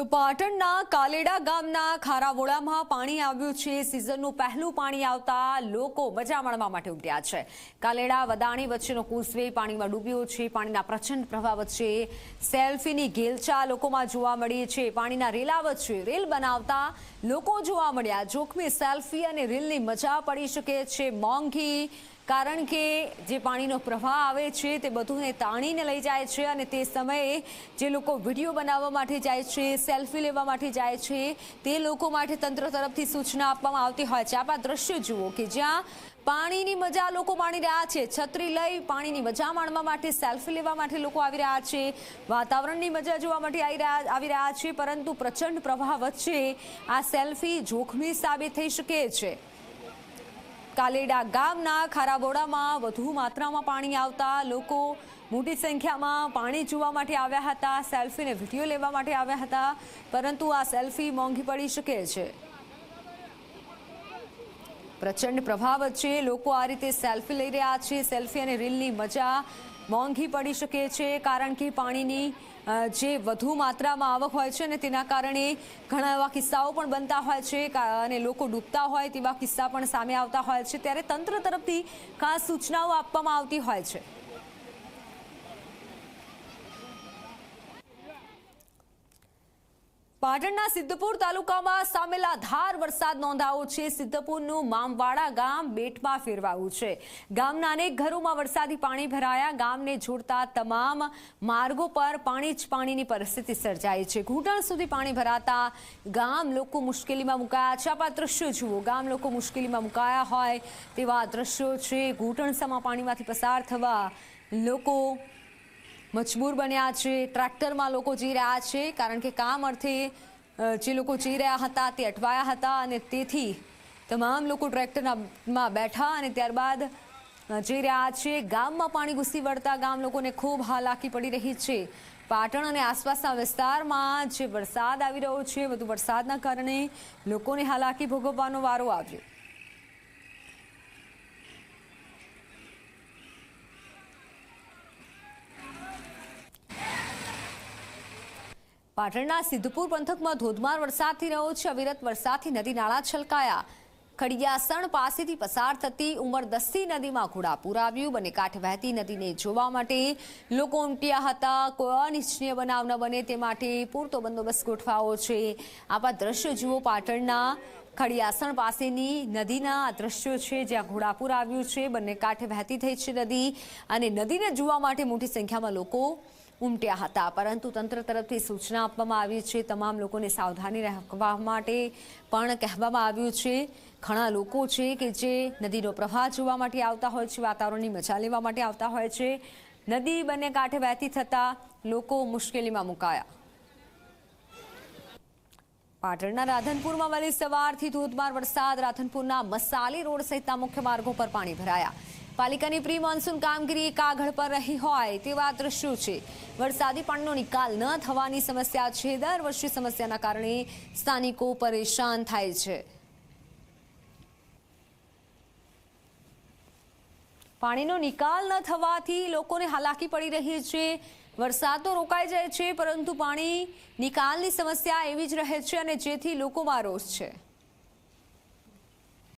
તો પાટણના કાલેડા ગામના ખારાવોળામાં પાણી આવ્યું છે. સિઝનનું પહેલું પાણી આવતા લોકો મજા માણવા માટે ઉમટ્યા છે. કાલેડા, વદાણી વચ્ચેનો કુસવે પાણીમાં ડૂબ્યો છે. પાણીના પ્રચંડ પ્રવાહ વચ્ચે સેલ્ફીની ગેલચા લોકોમાં જોવા મળી છે. પાણીના રેલા વચ્ચે રેલ બનાવતા લોકો જોવા મળ્યા. જોખમી સેલ્ફી અને રેલની મજા પડી શકે છે. મોંઘી કારણ કે જે પાણીનો પ્રવાહ આવે છે તે બધુંને તાણીને લઈ જાય છે અને તે સમયે જે લોકો વીડિયો બનાવવા માટે જાય છે, સેલ્ફી લેવા માટે જાય છે, તે લોકો માટે તંત્ર તરફથી સૂચના આપવામાં આવતી હોય છે. આપ આ દ્રશ્ય જુઓ કે જ્યાં પાણીની મજા લોકો માણી રહ્યા છે. છત્રી લઈ પાણીની મજા માણવા માટે, સેલ્ફી લેવા માટે લોકો આવી રહ્યા છે. વાતાવરણની મજા જોવા માટે આવી રહ્યા આવી રહ્યા છે, પરંતુ પ્રચંડ પ્રવાહ વચ્ચે આ સેલ્ફી જોખમી સાબિત થઈ શકે છે. કાલેડા ગામના ખારાબોડામાં વધુ માત્રામાં પાણી આવતા લોકો મોટી સંખ્યામાં પાણી જોવા માટે આવ્યા હતા સેલ્ફીને વીડિયો લેવા માટે આવ્યા હતા, પરંતુ આ સેલ્ફી મોંઘી પડી શકે છે. પ્રચંડ પ્રભાવ વચ્ચે લોકો આ રીતે સેલ્ફી લઈ રહ્યા છે. સેલ્ફી અને રીલની મજા મોંઘી પડી શકે છે, કારણ કે પાણીની જે વધુ માત્રામાં આવક હોય છે ને તેના કારણે ઘણા એવા કિસ્સાઓ પણ બનતા હોય છે અને લોકો ડૂબતા હોય તેવા કિસ્સા પણ સામે આવતા હોય છે. ત્યારે તંત્ર તરફથી ખાસ સૂચનાઓ આપવામાં આવતી હોય છે. પાટણના સિદ્ધપુર તાલુકામાં સામેલા ધાર વરસાદ નોંધાયો છે. સિદ્ધપુરનું મામવાડા ગામ બેટમાં ફેરવાયું છે. ગામના અનેક ઘરોમાં વરસાદી પાણી ભરાયા. ગામને જોડતા તમામ માર્ગો પર પાણી જ પાણીની પરિસ્થિતિ સર્જાઈ છે. ઘૂંટણ સુધી પાણી ભરાતા ગામ લોકો મુશ્કેલીમાં મુકાયા છે. આપ દ્રશ્યો જુઓ. ગામ લોકો મુશ્કેલીમાં મુકાયા હોય તેવા દ્રશ્યો છે. ઘૂંટણસામાં પાણીમાંથી પસાર થવા લોકો મજબૂર બન્યા છે, ટ્રેક્ટરમાં લોકો જઈ રહ્યા છે, કારણ કે કામ અર્થે જે લોકો જઈ રહ્યા હતા તે અટવાયા હતા અને તેથી તમામ લોકો ટ્રેક્ટરમાં બેઠા અને ત્યારબાદ જઈ રહ્યા છે. ગામમાં પાણી ઘૂસી વળતા ગામ લોકોને ખૂબ હાલાકી પડી રહી છે. પાટણ અને આસપાસના વિસ્તારમાં જે વરસાદ આવી રહ્યો છે, વધુ વરસાદના કારણે લોકોને હાલાકી ભોગવવાનો વારો આવ્યો. પાટણના સિદ્ધપુર પંથકમાં ધોધમાર વરસાદથી રહ્યો છે. અવિરત વરસાદથી નદી નાળા છલકાયા. ખડિયાસણ પાસેથી પસાર થતી ઉંમર દસથી નદીમાં ઘોડાપુર આવ્યું બંને કાંઠે વહેતી નદીને જોવા માટે લોકો ઉમટ્યા હતા. કોઈ અનિચ્છનીય બનાવ ન બને તે માટે પૂરતો બંદોબસ્ત ગોઠવાયો છે. આવા દ્રશ્યો જુઓ પાટણના ખડિયાસણ પાસેની નદીના આ દ્રશ્યો છે, જ્યાં ઘોડાપુર આવ્યું છે. બંને કાંઠે વહેતી થઈ છે નદી અને નદીને જોવા માટે મોટી સંખ્યામાં લોકો ઉમટ્યા હતા. પરંતુ તંત્ર તરફથી સૂચના આપવામાં આવી છે, તમામ લોકોને સાવધાની રાખવા માટે પણ કહેવામાં આવ્યું છે. ઘણા લોકો છે કે જે નદીનો પ્રવાહ જોવા માટે આવતા હોય છે, વાતાવરણની મજા લેવા માટે આવતા હોય છે. નદી બંને કાંઠે વહેતી થતા લોકો મુશ્કેલીમાં મુકાયા. પાટણના રાધનપુરમાં વહેલી સવારથી ધોધમાર વરસાદ. રાધનપુરના મસાલી રોડ સહિતના મુખ્ય માર્ગો પર પાણી ભરાયા. પાલિકાની પ્રી મોન્સૂન કામગીરી કાગળ પર રહી હોય તેવા દ્રશ્યો છે. વરસાદી પાણીનો નિકાલ ન થવાની સમસ્યા છે. દર વર્ષે સમસ્યાના કારણે સ્થાનિકો પરેશાન થાય છે. પાણીનો નિકાલ ન થવાથી લોકોને હાલાકી પડી રહી છે. વરસાદ તો રોકાઈ જાય છે, પરંતુ પાણી નિકાલની સમસ્યા એવી જ રહે છે અને જેથી લોકોમાં રોષ છે.